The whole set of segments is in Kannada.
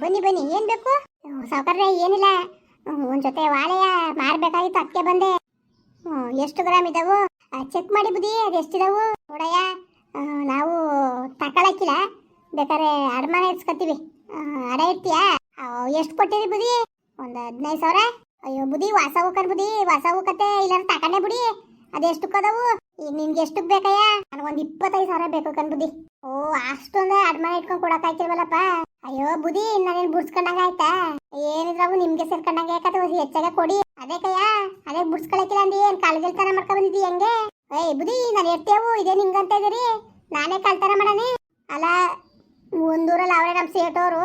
ಬನ್ನಿ ಬನ್ನಿ, ಏನ್ ಬೇಕು? ಸಾವುಕಾರ್ರೆ ಏನಿಲ್ಲ. ಒಂದ್ ಜೊತೆ ವಾಳೆಯ ಮಾರ್ಬೇಕಾಗಿತ್ತು ಅದಕ್ಕೆ ಬಂದೆ. ಎಷ್ಟು ಗ್ರಾಮ್ ಇದಾವು? ಚೆಕ್ ಮಾಡಿ ಬುದಿ ಅದು ಎಷ್ಟಿದಾವು ನೋಡಯ್ಯ ನಾವು ತಕೊಳಕ್ಕಿಲ್ಲ ಬೇಕಾದ್ರೆ ಅಡಮಾನ ಇಡ್ಸ್ಕೊತೀವಿ ಅಡ ಇರ್ತೀಯಾ ಎಷ್ಟು ಕೊಟ್ಟಿರಿ ಬುದಿ ಒಂದು ಹದಿನೈದು ಸಾವಿರ? ಅಯ್ಯೋ ಬುದಿ ವಾಸ ಹೋಗ್ಕರ್ ಬುದಿ ವಾಸ ಹೋಗತ್ತೆ ಇಲ್ಲಾರ ತಕೊಂಡೆ ಬುಡಿ. ಅದೆಷ್ಟು ಕದವು ಈಗ ನಿನ್ಗೆ ಎಷ್ಟಕ್ಕೆ ಬೇಕಯ್ಯ? ನನಗೊಂದು ಇಪ್ಪತ್ತೈದು ಸಾವಿರ ಬೇಕು ಕಣ್ ಬುದಿ ಓ, ಅಷ್ಟೊಂದು ಅಡ್ಮಾನ ಇಟ್ಕೊಂಡು ಕೊಡಕ್ ಆಯ್ತಿಲ್ವಲ್ಲಪ್ಪ? ಅಯ್ಯೋ ಬುದಿ ನಾನೇನ್ ಬುಡ್ಸ್ಕೊಂಡಂಗ ಆಯ್ತಾ? ಏನಿದ್ರಾವು ನಿಮ್ಗೆ ಸೇರ್ಕೊಂಡಂಗ ಯಾಕಂದ್ರೆ ಹೆಚ್ಚಾಗ ಕೊಡಿ? ಅದೇ ಕಯ್ಯ ಅದೇ ಬುಡ್ಸ್ಕೊಳಕಿಲ್ಲ ಅಂದಿ, ಏನ್ ಕಾಲ್ಗೆಲ್ತನ ಮಾಡ್ಕೊಂಡ್ ಬಂದಿದ್ದಿ ಹೆಂಗೆ? ಏಯ್ ಬುದಿ ನಾನು ಎರ್ತೇವು ಇದೇ ನಿಂಗಂತ ಇದೀರಿ ನಾನೇ ಕಳ್ತನ ಮಾಡನೆ? ಅಲ್ಲ ಒಂದೂರಲ್ಲಿ ಅವರೇ ನಮ್ಮ ಸೇಟೋರು,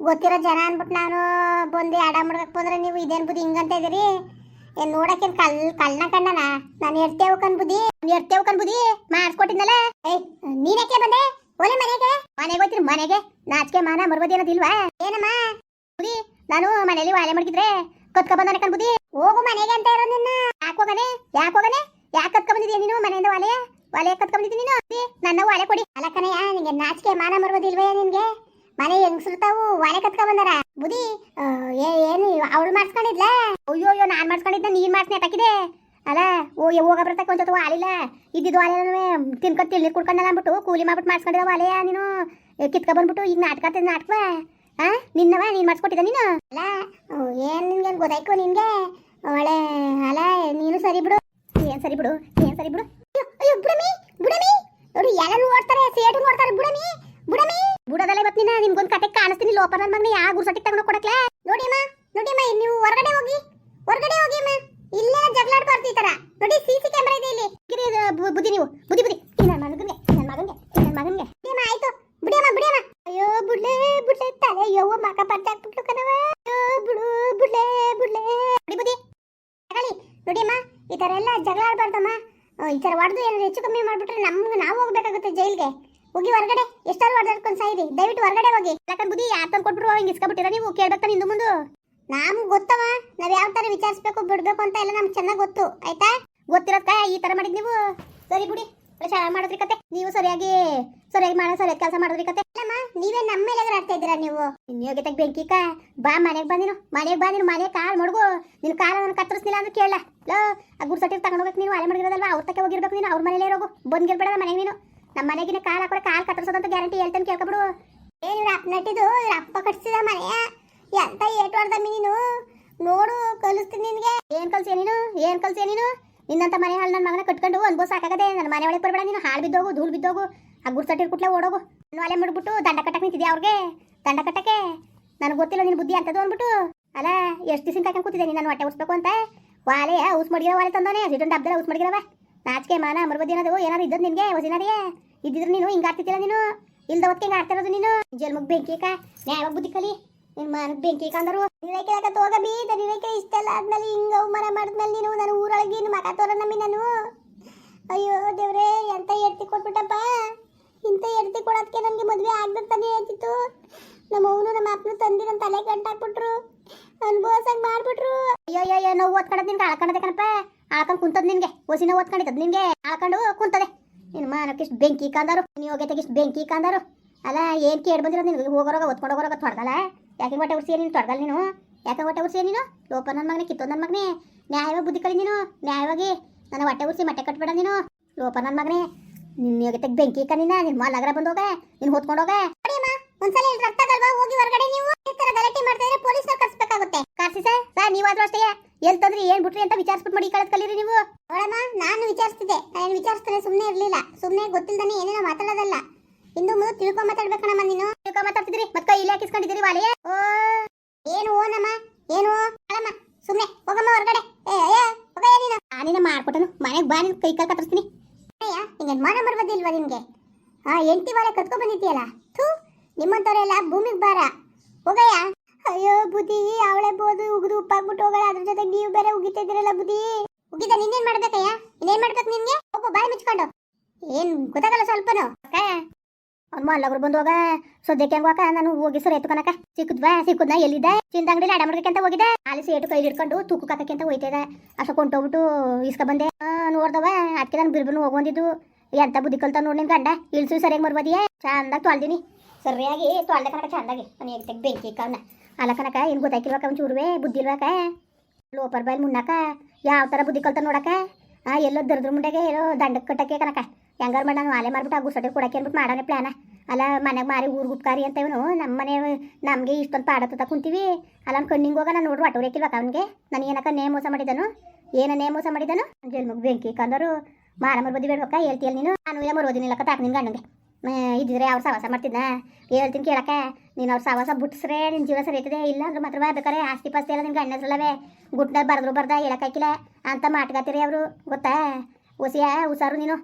ಗೊತ್ತಿರೋ ಜನ ಅನ್ಬಿಟ್ಟು ನಾನು ಬಂದು ಅಡ ಮಾಡ್ಕಕ್ ಬಂದ್ರೆ ನೀವು ಇದೇನ್ ಬುದ್ಧಿ ಹಿಂಗಂತ ಇದೀರಿ ಏನ್ ನೋಡಕ್ಕೆ ಕಲ್ ಕಳ್ನ ಕಣ್ಣನ? ನಾನು ಎರ್ತೇವು ಕನ್ಬುದಿ ಎರ್ತೇವು ಕಣ್ ಬುದಿ ಮಾಡಿಸ್ಕೊಟ್ಟಿದ್ನಲ್ಲ? ಏಯ್ ನೀನಕ್ಕೆ ಬಂದೆ? ಒಲೆ ಮನೆಗೆ? ಮನೆಗೆ ಹೋಯ್ತೀನಿ ಮನೆಗೆ. ನಾಚಿಕೆ ಮಾನ ಮರ್ಬೋದಿ ಅನ್ನೋದಿಲ್ವಾ ಏನಮ್ಮ? ಬುದಿ ನಾನು ಮನೇಲಿ ವಾಲೆ ಮಡಗಿದ್ರೆ ಕತ್ಕ ಬಂದನೆ ಕನ್ಬುದಿ ಹೋಗು ಮನೆಗೆ ಅಂತ ಇರೋ ನಿನ್ನ. ಯಾಕೆ ಹೋಗನೆ? ಯಾಕೆ ಕತ್ಕ ಬಂದಿದ್ಯಾ ನೀನು ಮನೆಯಿಂದ ವಾಲೆ? ವಾಲೆ ಕತ್ಕ ಬಂದಿದ್ದೀನಿ ನೀನು? ನನ್ನ ವಾಲೆ ಕೊಡಿ. ಅಲ್ಲ ಕಣಯ್ಯ, ನಿಂಗೆ ನಾಚಿಕೆ ಮಾನ ಮರ್ಬೋದಿಲ್ವೇ ನಿನ್ಗೆ? ಮನೆ ಹೆಂಗ್ಸಿರ್ತಾವು ಒಲೆ ಕತ್ಕ ಬಂದಾರ. ಬುದಿ ಏನು ಅವಳು ಮಾಡ್ಸ್ಕೊಂಡಿದ್ಲ? ಅಯ್ಯೋ ಅಯ್ಯೋ ನಾನ್ ಮಾಡ್ಸ್ಕೊಂಡಿದ್ದ ನೀನ್ ಮಾಡ್ಸ್ನೆ ತಾಕಿದೆ ಅಲ್ಲ ಓ ಹೋಗ ಬರ್ತಕ್ಕ ಒಂದ್ ಆಲಿಲ್ಲ ಇದ್ದಿದ್ದು ವಾಲೆ ತಿನ್ಕೊಂಡ್ ತಿಳಿ ಕುಡ್ಕೊಂಡಲ್ಲ ಅಂದ್ಬಿಟ್ಟು ಕೂಲಿ ಮಾಡ್ಬಿಟ್ಟು ಮಾಡ್ಸ್ಕೊಂಡಿರೋ ಅಲೆಯ ನೀನು? ಕಿತ್ಕೊ ಬಂದ್ಬಿಟ್ಟು ಈಗ ನಾಟಕ ನಾಟಕ ಆ ನಿನ್ನವ ನೀನ್ ಮಾಡ್ಸ್ಕೊಟ್ಟಿದ್ದ ನೀನು? ಅಲ್ಲ ಏನ್ ನಿನ್ಗೆ ಗೊತ್ತಾಯ್ಕೋ ನಿನ್ಗೆ? ಒಳ್ಳೆ ಅಲ ನೀನು ಸರಿ ಬಿಡು. ಏನ್ ಸರಿ ಬಿಡು ಏನ್ ಸರಿ ಬಿಡು. ಅಯ್ಯೋ, ಅಯ್ಯೋ ಬುಡಮಿ ಬುಡಮಿ. ನೋಡಿ ಎಲ್ಲರೂ ಓಡ್ತಾರೆ ಸೇಟು ನೋಡ್ತಾರೆ ಬುಡಮಿ. ಬುಡಮಿ, ಬುಡದಲ್ಲ ಇವತ್ತು ನಿನ್ನ ನಿಮ್ಗೊಂದು ಕತೆ ಕಾಣಿಸ್ತೀನಿ. ಲೋಪ ನನ್ನ ಮಗನ ಯಾ ಗುರ್ಸಟ್ಟಿ ತಗೊಂಡು ಕೊಡಕ್ಲೆ ನೋಡಿ ಅಮ್ಮ ನೋಡಿ ಅಮ್ಮ ನೀವು ಹೊರಗಡೆ ಹೋಗಿ ಹೊರಗಡೆ ಹೋಗಿ ಅಮ್ಮ. ಇಲ್ಲೇ ಜಗಳಾಡ್ಬಾರ್ದು ಈ ತರ. ನೋಡಿ ಸಿ ಸಿ ಕ್ಯಾಮೆರಾ ಇದೆ ಇಲ್ಲಿ. ಕಿರಿ ಬುದ್ಧಿ ನೀವು. ಬುದ್ಧಿ ಬುದ್ಧಿ. ನನ್ನ ಮಗನ್ಗೆ ನನ್ನ ಮಗನ್ಗೆ ನನ್ನ ಮಗನ್ಗೆ. ಅಮ್ಮ, ಆಯ್ತು. ಬಿಡಿಯಮ್ಮ ಬಿಡಿಯಮ್ಮ ಅಯ್ಯೋ, ಬುಡ್ಲೆ ಬುಡ್ಲೆ ತಲೆ ಯವ್ವ ಮಕ ಪಡ್ದಾಕ್ಬಿಟ್ಲು ಕಣವ ಅಯ್ಯೋ, ಬುಡು, ಬುಡ್ಲೆ ಬುಡ್ಲೆ. ಬುಡಿ ಬುದ್ಧಿ. ನೋಡಿ ನೋಡಿಯಮ್ಮ ಈ ತರ ಎಲ್ಲ ಜಗಳ ಈ ತರ ಹೊಡೆದು ಏನಾದ್ರು ಹೆಚ್ಚು ಕಮ್ಮಿ ಮಾಡ್ಬಿಟ್ರೆ ನಮ್ಗೆ, ನಾವು ಹೋಗ್ಬೇಕಾಗುತ್ತೆ ಜೈಲ್ಗೆ. ಹೋಗಿ ಹೊರಗಡೆ. ಎಷ್ಟಾದ್ರು ಹೊಡೆದಾಡ್ಕೊಂಡು ಸಾಯಿರಿ. ದಯವಿಟ್ಟು ಹೊರಗಡೆ ಹೋಗಿ. ಯಾಕಂದ್ರೆ ಬುದ್ಧಿ ಯಾರು ತಂದು ಕೊಟ್ಬಿಟ್ರು ಹಿಂಗೆ ಇಸ್ಕೊಬಿಟ್ಟಿರ ನೀವು ಕೇಳ್ಬೇಕು ನಿಂದು ಮುಂದು. ನಮ್ಗೆ ಗೊತ್ತವ. ನಾವು ಯಾವ ತರ ವಿಚಾರಿಸ್ಬೇಕು, ಬಿಡ್ಬೇಕು ಅಂತ ಎಲ್ಲ ನಮ್ಗೆ ಚೆನ್ನಾಗಿ ಗೊತ್ತು. ಆಯ್ತಾ? ಕಾಯ ಈ ತರ ಮಾಡಿದ್ ನೀವು? ಸರಿ ಬಿಡಿ. ಮಾಡೋದ್ರಿ ಕತೆ. ನೀವು ಸರಿಯಾಗಿ ಸರಿಯಾಗಿ ಮಾಡೋ, ಸರಿಯಾದ ಕೆಲಸ ಮಾಡಿದ್ರಿ ಕತೆ. ಅಲ್ಲಮ್ಮ ನೀವೇ ನಮ್ಮ ಮೇಲೆ ಆಡ್ತಾ ಇದ್ದೀರಾ ನೀವು? ಬೆಂಕಿ ಕಾ. ಬಾ ಮನೆಗೆ ಬಂದಿನು ಮನೆಗೆ ಬಂದಿರೋ ನೀನು. ಮನೆ ಕಾಲ್ ಮಡ್ಗು. ನಿನ್ ಕಾಲ ನನ್ನ ಕತ್ತರಿಸ್ಲಿಲ್ಲ ಅಂದ್ರೆ ಕೇಳಲ್ಲ ಲೋ, ಆ ಸರ್ಟಿಫಿಕೇಟ್ ತಗೊಂಡೋಗಕ್ಕೆ ನೀನು. ಅಲೆ ಮಾಡಿರೋದಲ್ವಾ ಅವ್ರ ತಕ್ಕೆ ಹೋಗಿರ್ಬೇಕು ನೀನು. ಅವ್ರ ಮನೇಲೇ ಇರೋಗು. ಬಂದ್ಗಿರ್ಬೇಡ ಮನೆಗೆ ನೀನು. ನಮ್ಮ ಮನೆಗಿನ ಕಾಲ್ ಹಾಕೋರೆ ಕಾಲ್ ಕತ್ತರಿಸೋದಂತ ಗ್ಯಾರಂಟಿ ಹೇಳ್ತೇನೆ ಕೇಳ್ಕೊಬಿಡು. ಏನ್ ಇವ್ರ ಅಪ್ಪ ನಟ್ಟಿದು ಇವ್ರ ಅಪ್ಪ ಕಟ್ಸಿದ ಮನೆಯ. ಎಂತ ಏಟು ಹೊಡ್ದಮ್ಮಿ ನೀನು ನೋಡು, ಕಲಿಸ್ತೀನಿ ನಿನಗೆ. ಏನ್ ಕಲ್ಸಿಯ ನೀನು? ಏನ್ ಕಲ್ಸಿಯ ನೀನು? ನಿನ್ನಂತ ಮನೆ ಹಾಳು ನನ್ನ ಮಗನ ಕಟ್ಕೊಂಡು ಅನ್ಭವ ಸಾಕಾಗದೆ. ನನ್ನ ಮನೆ ಒಳಗೆ ಬರಬೇಡ ನೀನು. ಹಾಳು ಬಿದ್ದೋಗು, ಧೂಳು ಬಿದ್ದೋಗು. ಆ ಗುಡ್ ಸರ್ಟಿಫಿಕೇಟ್ ಕುಟ್ಲೆ ಓಡೋಗು. ನಾನು ಅಲೆ ಮಾಡ್ಬಿಟ್ಟು ದಂಡ ಕಟ್ಟಕ್ಕೆ ನಿಂತಿದ್ಯಾ ಅವ್ರಿಗೆ? ದಂಡ ಕಟ್ಟಕ್ಕೆ? ನನಗೆ ಗೊತ್ತಿಲ್ಲ ನಿನ್ನ ಬುದ್ಧಿ ಅಂತದ್ದು ಅಂದ್ಬಿಟ್ಟು. ಅಲ್ಲ, ಎಷ್ಟು ದಿವಸ ಕಾಯ್ಕೊಂಡು ಕೂತಿದ್ದೆ ನೀನು? ಹೊಟ್ಟೆ ಉಸ್ಬೇಕು ಅಂತ. ವಾಲೆ, ಊಸ್ ಮಡಿಗಿರೋ ವಾಲೆ ತಂದವನೇ. ಸಿಟೊಂದು ಡಬ್ಬದಲ್ಲಿ ಊಸ್ ಮಡಿಗಿರವ. ನಾಚಿಕೆ, ಮಾನ ಮರುಬದಿ ಅನ್ನೋದು ಏನಾದ್ರು ಇದ್ದದ್ ನಿನ್ಗೆ? ವಸಿನಾರಿಯೇ ಇದ್ದಿದ್ರು ನೀನು, ಹಿಂಗ ಆಡ್ತಿದ್ದಿಲ್ಲ ನೀನು? ಇಲ್ದ ಹೊತ್ತಿಗೆ ಹಿಂಗ ಆಡ್ತಿರೋದು ನೀನು? ಜಲ್ಮಗ್ ಬೆಂಕಿ ಕಾ ನ್ಯಾಯ ಬುದ್ಧಿ ಕಲಿ. ನಿನ್ ಮಾನಕ್ ಬೆಂಕಿ ಕಂದರು. ನೀವೈಕೆ ತೋಗ ಬೀ ನೀವೈಕೆ ಇಷ್ಟೆಲ್ಲ ಆದ್ಮೇಲೆ ಹಿಂಗ ಅವಮಾನ ಮಾಡಿದ್ಮೇಲೆ ನೀನು ನಾನು ಊರೊಳಗೆ ಇನ್ನು ಮಗ ತೋರ ನಮ್ಮಿ ನಾನು. ಅಯ್ಯೋ ದೇವ್ರೇ, ಎಂತ ಎಡ್ತಿ ಕೊಟ್ಬಿಟ್ಟಪ್ಪ. ಇಂಥ ಎಡ್ತಿ ಕೊಡೋದಕ್ಕೆ ನನಗೆ ಮದುವೆ ಆಗ್ಬೇಕು ತಾನೇ ಹೇಳ್ತಿತ್ತು ನಮ್ಮ ಅವನು, ನಮ್ಮ ಅಪ್ಪನು ತಂದಿ ನನ್ನ ತಲೆ ಗಂಟಾಕ್ಬಿಟ್ರು. ಅನುಭವಸಂಗ್ ಮಾಡ್ಬಿಟ್ರು. ಅಯ್ಯೋ ಅಯ್ಯೋ ನೋವು ಓದ್ಕೊಂಡದ್ ನಿನ್ಗೆ ಕಣಪ್ಪ. ಆಳ್ಕೊಂಡು ಕುಂತದ್ ನಿನ್ಗೆ, ಹೊಸಿನ ಓದ್ಕೊಂಡಿದ್ದದ್ ನಿನ್ಗೆ ಆಳ್ಕೊಂಡು ಕುಂತದೆ. ನಿನ್ ಮಾನಕ್ಕಿಷ್ಟು ಬೆಂಕಿ ಕಾಂದಾರು ನೀನು ಹೋಗೈತೆ ಇಷ್ಟು ಬೆಂಕಿ ಕಾಂದಾರು. ಅಲ್ಲ, ಏನ್ ಕೇಳಿ ಬಂದಿರೋದು ನಿನ್ಗೆ? ಹೋಗೋರೋಗ ಓದ್ಕೊಂಡು ಹೋಗೋರಾಗ ತೊಡಗಲ್ಲ? ಯಾಕೆ ಹೊಟ್ಟೆ ಉರ್ಸಿಯ ನೀನು? ತೊಡ್ದಲ್ಲ ನೀನು? ಯಾಕೆ ಹೊಟ್ಟೆ ಉರ್ಸಿಯ ನೀನು? ಲೋಪ ನನ್ನ ಮಗನೇ ಕಿತ್ತೋ ನನ್ನ ಮಗನೇ. ನ್ಯಾಯವಾಗಿ ಬುದ್ಧಿ ಕಲಿ ನೀನು. ನ್ಯಾಯವಾಗಿ ನನ್ನ ಹೊಟ್ಟೆ ಉರ್ಸಿ ಮಟ್ಟೆ ಕಟ್ಬೇಡ ನೀನು. ಲೋಪ ನನ್ನ ಮಗನೇ. ನಿನ್ನ ಯೋಗ್ಯತೆ ಬೆಂಕಿ ಕಣ್ಣಿನ ನಿನ್ನ ಮಾಲ್ ಅಗ್ರ ಬಂದೋಗ, ನೀನು ಹೋದ್ಕೊಂಡೋಗ ಒಂದ್ಸಲ ಇಲ್ಲಿ ರಕ್ತ ಹೋಗಿ ಹೊರಗಡೆ ನೀವು? ಈ ತರ ಗಲಾಟೆ ಮಾಡ್ತಾ ಇದ್ರೆ ಪೊಲೀಸರು ಕರ್ಸ್ಬೇಕಾಗುತ್ತೆ. ಕರ್ಸಿ ಸರ್ ಸರ್, ನೀವಾದ್ರೂ ಅಷ್ಟೇ. ಎಲ್ ತಂದ್ರಿ ಏನ್ ಬಿಟ್ರಿ ಅಂತ ವಿಚಾರಿಸ್ಬಿಟ್ಟು ಮಾಡಿ ಕಳೆದ್ ಕಲೀರಿ ನೀವು? ನೋಡಮ್ಮ ನಾನು ವಿಚಾರಿಸ್ತಿದ್ದೆ. ನಾನು ವಿಚಾರಿಸ್ತಾನೆ ಸುಮ್ಮನೆ ಇರ್ಲಿಲ್ಲ. ಸುಮ್ಮನೆ ಗೊತ್ತಿಲ್ದಾನೆ ಏನೇನೋ ಮಾತಾಡೋದಲ್ಲ. ಇಂದು ಮುಂದೆ ತಿಳ್ಕೊ ಮಾತಾಡ್ಬೇಕಣಮ್ಮ ನೀನು. ತಿಳ್ಕೊ ಮಾತಾಡ್ತಿದ್ರಿ ಮತ್ತ ಇಲ್ಲಿ ಹಾಕಿಸ್ಕೊಂಡಿದ್ದೀರಿ ವಾಲೆಯ ಓ. ಏನು ಓನಮ್ಮ ಏನು ಅಳಮ್ಮ ಸುಮ್ಮನೆ ಹೋಗಮ್ಮ ಹೊರಗಡೆ. ಏ ನಾನಿನ ಮಾಡ್ಕೊಟ್ಟನು. ಮನೆಗೆ ಬಾ ನಿನ್ ಕೈ ಕಾಲು ಕತ್ತರಿಸ್ತೀನಿ. ಅಯ್ಯ ಹಿಂಗೆ ಮಾಡ ಬರ್ಬೋದಿಲ್ವಾ ನಿಮ್ಗೆ ಆ ಎಂಟಿ ವಾಲೆ ಕತ್ಕೊಂಡ್ ಬಂದಿದ್ದೀಯಲ್ಲ? ಥೂ ನಿಮ್ಮಂತವರೆಲ್ಲ ಭೂಮಿಗೆ ಬಾರ. ಹೋಗಯ್ಯ. ಅಯ್ಯೋ ಬುದ್ಧಿ, ಅವಳೆ ಬೋದು ಉಗಿದು ಉಪ್ಪಾಗ್ಬಿಟ್ಟು ಹೋಗಲ್ಲ, ಅದ್ರ ಜೊತೆ ನೀವು ಬೇರೆ ಉಗಿತಾ ಇದ್ದೀರಲ್ಲ ಬುದ್ಧಿ. ಉಗಿದ ನಿನ್ನೇನ್ ಮಾಡ್ಬೇಕಯ್ಯ? ಇನ್ನೇನ್ ಮಾಡ್ಬೇಕು ನಿನ್ಗೆ? ಒಬ್ಬ ಬಾಯಿ ಮುಚ್ಕೊಂಡು. ಏನ್ ಗೊತ್ತಾಗಲ್ಲ ಸ್ವಲ್ಪನು. ಅಮ್ಮ ಮಲ್ಲಗರು ಬಂದು ಹೋಗ. ಸದ್ಯಕ್ಕೆ ಹೆಂಗ್ ನಾನು ಹೋಗಿ ಸರ್ ಎತ್ತು ಕನಕ ಸಿಕ್ಕದ್ವಾ? ಸಿಕ್ಕದ್ನ? ಎಲ್ಲಿದ್ದೆ? ಚಿಂದ ಅಂಗಡಿ ಅಡ ಮಾಡ್ಬೇಕಂತ ಹೋಗಿದ್ದೆ. ಅಲ್ಲಿ ಸೇಟು ಕೈ ಹಿಡ್ಕೊಂಡು ತೂಕು ಕಾಕಕ್ಕೆ ಅಂತ ಹೋಯ್ತಾ ಇದೆ ಅಷ್ಟ ಕೊಂಟೋಗ್ಬಿಟ್ಟು ಇಸ್ಕ ಬಂದೆ. ನೋಡ್ದವ ಅದಕ್ಕೆ ನಾನು ಬಿರ್ಬನು ಹೋಗೊಂದಿದ್ದು ಎಂತ ಬುದ್ಧಿ ಕಲ್ತ ನೋಡಿ ನಿನ್ ಗಂಡ? ಇಳ್ಸು, ಸರಿಯಾಗಿ ಮರ್ಬೋದಿಯೇ ಚಂದಾಗ ತೊಳ್ದಿನಿ. ಸರಿಯಾಗಿ ತೊಳ್ದೆ ಕನಕ ಚಂದಾಗಿ. ನಾನು ಬೆಂಕಿ ಕವನ. ಅಲ್ಲ ಏನು ಗೊತ್ತಾಕಿಲ್ವಾಕ ಒಂದು ಚೂರುವೆ ಬುದ್ಧಿ ಇಲ್ವಕ ಲೋಪರ್ ಬಾಯ್ಲ್ ಮುನ್ನಕ ಯಾವ ಥರ ಬುದ್ಧಿ ಕಲ್ತ ನೋಡಕ ಆ, ಎಲ್ಲೋ ದರ್ದ್ರ ಮುಂಡೆಗೆ ಎಲ್ಲೋ ದಂಡಕ್ಕೆ ಕಟ್ಟಕ್ಕೆ ಕನಕ. ಹೆಂಗಾರು ಮಾಡಿ ನಾನು ಆಲೆ ಮಾರ್ಬಿಟ್ಟು ಆ ಗುಸಟೆ ಕೊಡಕ್ಕೆ ಅಂದ್ಬಿಟ್ಟು ಮಾಡೋಣ ಪ್ಲಾನ ಅಲ್ಲ ಮನೆಗೆ ಮಾರಿ ಊರು ಗುಪ್ಕಾರಿ ಅಂತ ಇವನು. ನಮ್ಮ ಮನೆ ನಮಗೆ ಇಷ್ಟೊಂದು ಪಾಡತ್ತ ಕುಂತೀವಿ. ಅಲ್ಲ, ಅವ್ನು ಕಣ್ಣಿಂಗ್ ಹೋಗ ನಾನು ನೋಡ್ರಿ ಹೊಟ್ಟೋರೇಕಿಲ್ವಕ ಅವನಿಗೆ? ನಾನು ಏನಕ್ಕ ನೇ ಮೋಸ ಮಾಡಿದನು? ಏನ ನೇ ಮೋಸ ಮಾಡಿದನು? ಜಲ್ಮಗ್ ಬೆಂಕಿ ಕಂದರು. ಮಾರ ಬದಿ ಬೇಡ್ಬೇಕ ಹೇಳ್ತೀಯಲ್ಲ ನೀನು? ನಾನು ಇಲ್ಲ ಮರೋದಿನಿಲ್ಲಕ್ಕ ತಾಕ ನಿನ್ ಗಂಡಂಗೆ. ಇದ್ದಿದ್ರೆ ಅವ್ರು ಸವಾಸ ಮಾಡ್ತಿದ್ದ ಹೇಳ್ತೀನಿ ಕೇಳಕ್ಕೆ, ನೀನು ಅವ್ರ ಸವಾಸ ಬಿಟ್ಸ್ರೆ ನಿನ್ನ ಜೀವನ ಸರಿ ಐತದೆ ಇಲ್ಲ ಅಂದ್ರೆ ಮಾತ್ರ ಬೇಕಾರೆ ಆಸ್ತಿ ಪಾಸ್ತಿ ಎಲ್ಲ ನಿನ್ನ ಗಂಡ ಸಲವೇ ಗುಟ್ನ ಬರೆದ್ರು ಬರ್ದ ಹೇಳಕ್ಕಾಕಿಲ್ಲ ಅಂತ ಮಾಟ್ಗಾತಿರಿ ಅವರು, ಗೊತ್ತಾ? ಒಸಿಯ, ಹುಷಾರು ನೀನು.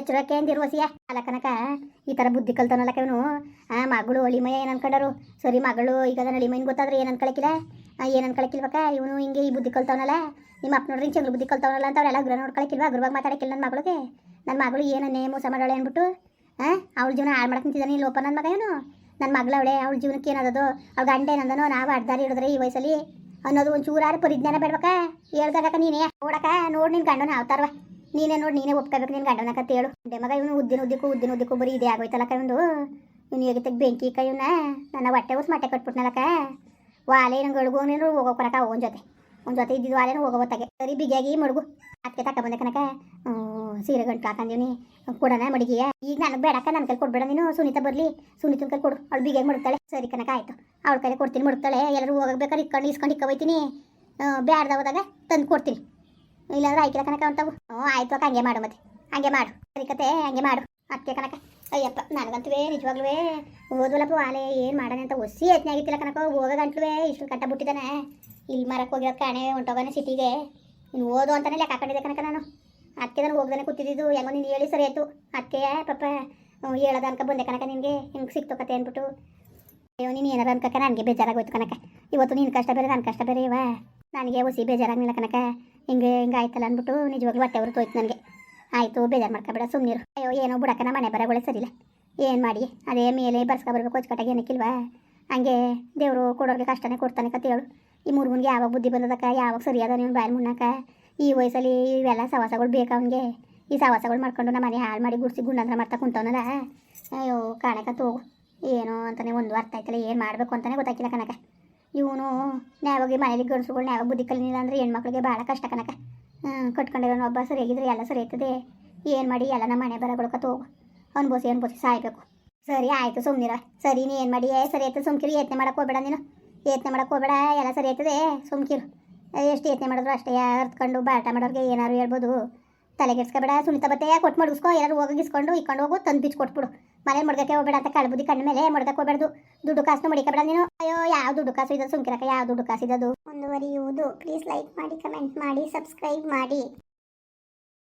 ಎಚ್ಚರಕ್ಕೆ ಅಂದಿರು ಒಸಿಯ. ಅಲ್ಲ ಕನಕ, ಈ ಥರ ಬುದ್ಧಿ ಕಲ್ತಾನಲ್ಲ ಇವನು ಆ ಮಗಳು ಅಳಿಮಯ ಏನು ಅನ್ಕೊಂಡರು? ಸರಿ ಮಗಳು, ಈಗ ನನ್ನ ಅಳಿಮಯ್ಯನ ಗೊತ್ತಾದ್ರೆ ಏನು ಅನ್ಕೊಳಕಿಲ್ಲ? ಏನು ಅನ್ಕೊಳಕಿಲ್ವಕ್ಕ ಇವನು ಹಿಂಗೆ ಈ ಬುದ್ಧಿ ಕಲ್ತವನಲ್ಲ? ನಿಮ್ಮ ಅಪ್ಪ ನೋಡ್ರಿ, ಚಂದ್ರ ಬುದ್ಧಿ ಕಲ್ತವನಲ್ಲ ಅಂತ ಅವರೆಲ್ಲ ಗೃಹ ನೋಡ್ಕೊಳಕಿಲ್ವಾ? ಗೃಹವಾಗಿ ಮಾತಾಡಕ್ಕಿಲ್ಲ ನನ್ನ ಮಗಳಿಗೆ? ನನ್ನ ಮಗಳು ಏನನ್ನೇ ಮೋಸ ಮಾಡೋಳೆ ಅಂದ್ಬಿಟ್ಟು? ಹಾಂ ಅವಳ ಜೀವನ ಹಾಳು ಮಾಡ್ಕೊಂತಿದ್ದ ನಿಂತಿದ್ದಾನೆ ಲೋಪ ನನ್ನ ಮಗ ಏನು? ನನ್ನ ಮಗಳವಳೆ ಅವಳೆ ಜೀವನಕ್ಕೆ ಏನದೋ ಅವ್ಳ ಗಂಡ ಏನಂದನೋ? ನಾವು ಅಡ್ದಾರಿ ಹಿಡಿದ್ರೆ ಈ ವಯಸ್ಸಲ್ಲಿ? ಅನ್ನೋದು ಒಂದು ಚೂರಾರು ಪರಿಜ್ಞಾನ ಬೇಡ್ಬೇಕಾ? ಹೇಳ್ದಾಗ ನೀನೇ? ನೋಡಕ, ನೋಡಿ ನಿನ್ನ ಗಂಡನ ಅವತಾರವ. ನೀನೇ ನೋಡಿ, ನೀನೇ ಒಪ್ಕೋಬೇಕು ನಿನ್ನ ಗಂಡನ ಹೇಳು. ಗಂಡೆ ಮಗ ಇವನು ಉದ್ದಿನ ಉದ್ದಕ್ಕೂ ಉದ್ದಿನ ಉದ್ದಕ್ಕೂ ಬರೀ ಇದೇ ಆಗೋಯ್ತಲ್ಲಕ್ಕ ಇವನು ಇವ್ನು ಹೇಗೆ ಬೆಂಕಿ ಕೈ ಇವನ್ನ ನನ್ನ ಹೊಟ್ಟೆ ಉಸ್ ಮಟ್ಟೆ ಕಟ್ಬಿಟ್ನಲ್ಲಕ್ಕ ವಾಲೆ ನಂಗೆ ಗಳ್ಗು ನೀನು ಹೋಗೋ ಕೊನಕ ಒಂದು ಜೊತೆ. ಒಂದು ಜೊತೆ ಇದ್ದಿದ್ದು ವಾಲೆನೂ ಹೋಗೋ ಹೊತ್ತಾಗೆ. ಸರಿ, ಬಿಗಿಯಾಗಿ ಮಡುಗು. ಅದಕ್ಕೆ ತಕ್ಕ ಬಂದೆ ಕನಕ ಸೀರೆ ಗಂಟು ಹಾಕಂದೀನಿ ಕೊಡೋಣ ಮಡಿಗೆಯ. ಈಗ ನನಗೆ ಬೇಡಕ್ಕ ನನ್ನ ಕೈಲಿ ಕೊಡ್ಬೇಡ ನೀನು. ಸುನೀತಾ ಬರಲಿ. ಸುನೀತನ ಕೈ ಕೊಡು. ಅವಳು ಬಿಗೆ ಮಾಡ್ತಾಳೆ ಸರಿ ಕನಕ ಆಯಿತು. ಅವಳ ಕೈಲಿ ಕೊಡ್ತೀನಿ ಮಾಡ್ತಾಳೆ ಎಲ್ಲರೂ ಹೋಗಬೇಕಾದ್ರೆ ಇಕ್ಕಂಡು ಇಸ್ಕೊಂಡು ಇಕ್ಕ ಹೋಯ್ತೀನಿ ಹೋದಾಗ ತಂದು ಕೊಡ್ತೀನಿ. ಇಲ್ಲಾಂದ್ರೆ ಆಯ್ಕಿಲ್ಲ ಕನಕ ಅಂತವು ಹ್ಞೂ, ಆಯ್ತು ಅಕ್ಕ, ಹಂಗೆ ಮಾಡು ಮತ್ತೆ. ಹಂಗೆ ಮಾಡು. ಸರಿ ಕತೆ, ಹಂಗೆ ಮಾಡು. ಅತ್ತೆ ಕನಕ ಅಯ್ಯಪ್ಪ, ನನಗಂತೂ ನಿಜವಾಗ್ಲೂ ಓದಲಪ್ಪ ವಾಲೆ, ಏನು ಮಾಡೋಣ ಅಂತ ಒಸಿ ಯತ್ನೆ ಆಗಿತ್ತಿಲ್ಲ ಕನಕ ಹೋಗೋ ಗಂಟ್ಲುವೆ ಇಷ್ಟು ಕಟ್ಟ ಬಿಟ್ಟಿದ್ದಾನೆ. ಇಲ್ಲಿ ಮರಕ್ಕೆ ಹೋಗಿರೋ ಕಾಣೆ, ಹೊಂಟೋಗಾನೆ ಸಿಟಿಗೆ ಇನ್ನು ಓದು ಅಂತಲೇ ಲೆಕ್ಕ ಹಾಕೊಂಡಿದ್ದೆ ಕನಕ ನಾನು. ಅದಕ್ಕೆ ನಾನು ಹೋಗ್ದಾನೆ ಕೂತಿದ್ದು ಹೆಂಗೋ ನೀನು ಹೇಳಿ ಸರಿ ಆಯಿತು. ಅದಕ್ಕೆ ಪಾಪ ಹೇಳೋದು ಅನ್ಕ ಬಂದೆ ಕನಕ ನಿನಗೆ. ಹಿಂಗೆ ಸಿಕ್ತು ಕತೆ? ಅಂದ್ಬಿಟ್ಟು, ಅಯ್ಯೋ, ನೀನು ಏನಾರ ಅನ್ಕ ನನಗೆ ಬೇಜಾರಾಗೋಯ್ತು ಕನಕ ಇವತ್ತು ನೀನು ಕಷ್ಟ ಬೇರೆ ನನ್ನ ಕಷ್ಟ ಬೇರೆ ಇವಾ. ನನಗೆ ಒಸಿ ಬೇಜಾರಾಗಲಿಲ್ಲ ಕನಕ ಹಿಂಗೆ ಹಿಂಗೆ ಆಯ್ತಲ್ಲ ಅಂದ್ಬಿಟ್ಟು ನಿಜವಾಗ್ಲೂ ಹೊಟ್ಟೆ ಅವ್ರಿಗೆ ತೋಯ್ತು ನನಗೆ. ಆಯಿತು, ಬೇಜಾರು ಮಾಡ್ಕೊಬೇಡ ಸುಮ್ಮನಿರು ಅಯ್ಯೋ, ಏನೋ ಬಿಡಕ್ಕ ನಾ ಮನೆ ಬರಗಳೇ ಸರಿಲ್ಲ ಏನು ಮಾಡಿ? ಅದೇ ಮೇಲೆ ಬರ್ಸ್ಕೊ ಬರ್ಬೇಕು ಹೊಚ್ಕಟ್ಟಾಗಿ ಏನಕ್ಕಿಲ್ವಾ? ಹಂಗೆ ದೇವರು ಕೊಡೋರಿಗೆ ಕಷ್ಟನೇ ಕೊಡ್ತಾನೆ ಕತೆ ಹೇಳು. ಈ ಮುರುಗನ್ಗೆ ಯಾವಾಗ ಬುದ್ಧಿ ಬಂದದಕ್ಕ? ಯಾವಾಗ ಸರಿಯಾದ ನೀನು ಬಾಯಲ್ಲಿ ಮುನ್ನಕ ಈ ವಯಸ್ಸಲ್ಲಿ ಇವೆಲ್ಲ ಸವಾಸಗಳು ಬೇಕು ಈ ಸವಾಸಗಳು ಮಾಡ್ಕೊಂಡು ನಮ್ಮ ಮನೆ ಹಾಳು ಮಾಡಿ ಗುಡ್ಸಿ ಗುಂಡಂದ್ರ ಮಾಡ್ತಾ ಕುಂತವನಲ್ಲ. ಅಯ್ಯೋ ಕಾಣಕ ಹೋಗು ಏನೋ ಅಂತಾನೆ ಒಂದು ಅರ್ಥ ಆಯ್ತಲ್ಲ, ಏನು ಮಾಡಬೇಕು ಅಂತಲೇ ಗೊತ್ತಾಗಿಲ್ಲ ಕನಕ ಇವನು ನ್ಯಾವಾಗಿ ಮನೇಲಿ ಗಂಡಸುಗಳು ನ್ಯಾವಾಗ ಬುದ್ಧಿ ಕಲಿನಿಲ್ಲ ಅಂದರೆ ಹೆಣ್ಮಕ್ಳಿಗೆ ಭಾಳ ಕಷ್ಟ ಕನಕ ಕಟ್ಕೊಂಡಿರೋನು ಒಬ್ಬ ಸರಿಯಾಗಿದ್ರೆ ಎಲ್ಲ ಸರಿ ಆಯ್ತದೆ ಏನು ಮಾಡಿ ಎಲ್ಲ ನಮ್ಮ ಮನೆ ಬರಗೊಳಕತ್ತ ಹೋಗು ಅನ್ಬೋಸಿ ಸಾಯ್ಬೇಕು. ಸರಿ ಆಯಿತು ಸುಮ್ಮನಿರ ಸರಿ ನೀನು ಏನು ಮಾಡಿ? ಸರಿ ಆಯ್ತು, ಸುಮ್ಕಿರು. ಯತ್ನೆ ಮಾಡಕ್ಕೆ ಹೋಗ್ಬೇಡ ನೀನು. ಯತ್ನೆ ಮಾಡಕ್ಕೆ ಹೋಗ್ಬೇಡ, ಎಲ್ಲ ಸರಿ ಆಯ್ತದೆ. ಸುಮ್ಕಿರು. ಎಷ್ಟು ಯತ್ನೆ ಮಾಡಿದ್ರು ಅಷ್ಟೇ. ಅರ್ತ್ಕೊಂಡು ಬಾಟ ಮಾಡೋರಿಗೆ ಏನಾದ್ರು ಹೇಳ್ಬೋದು. ತಲೆಗೆಡ್ಸ್ಕೊಬೇಡ ಸುನಿತ ಬತ್ತೆ ಕೊಟ್ಟು ಮಡಗಿಸ್ಕೊ ಏನಾರು ಹೋಗಿಸ್ಕೊಂಡು ಇಕ್ಕೊಂಡು ಹೋಗು, ತಂದು ಬಿಚ್ಚು ಕೊಟ್ಬಿಡು. ಮನೇಲಿ ಮಡ್ಗಕ್ಕೆ ಹೋಗ್ಬೇಡ ಅಂತ ಕಳ್ಬುದಿ ಕಣ್ಣ ಮೇಲೆ ಮಡ್ಗಕ್ಕೆ ಹೋಗ್ಬಾರ್ದು. ದುಡ್ಡು ಕಾಸು ಮಡಿಕಬೇಡ ನೀನು. ಅಯ್ಯೋ, ಯಾವ ದುಡ್ಡು ಕಾಸು ಇದ್ದದು ಸುಮ್ಕಿರಕ ಯಾವ ದುಡ್ಡು ಕಾಸು ಇದ್ದದು ಮುಂದುವರಿಯುವುದು. ಪ್ಲೀಸ್ ಲೈಕ್ ಮಾಡಿ ಕಮೆಂಟ್ ಮಾಡಿ ಸಬ್ಸ್ಕ್ರೈಬ್ ಮಾಡಿ.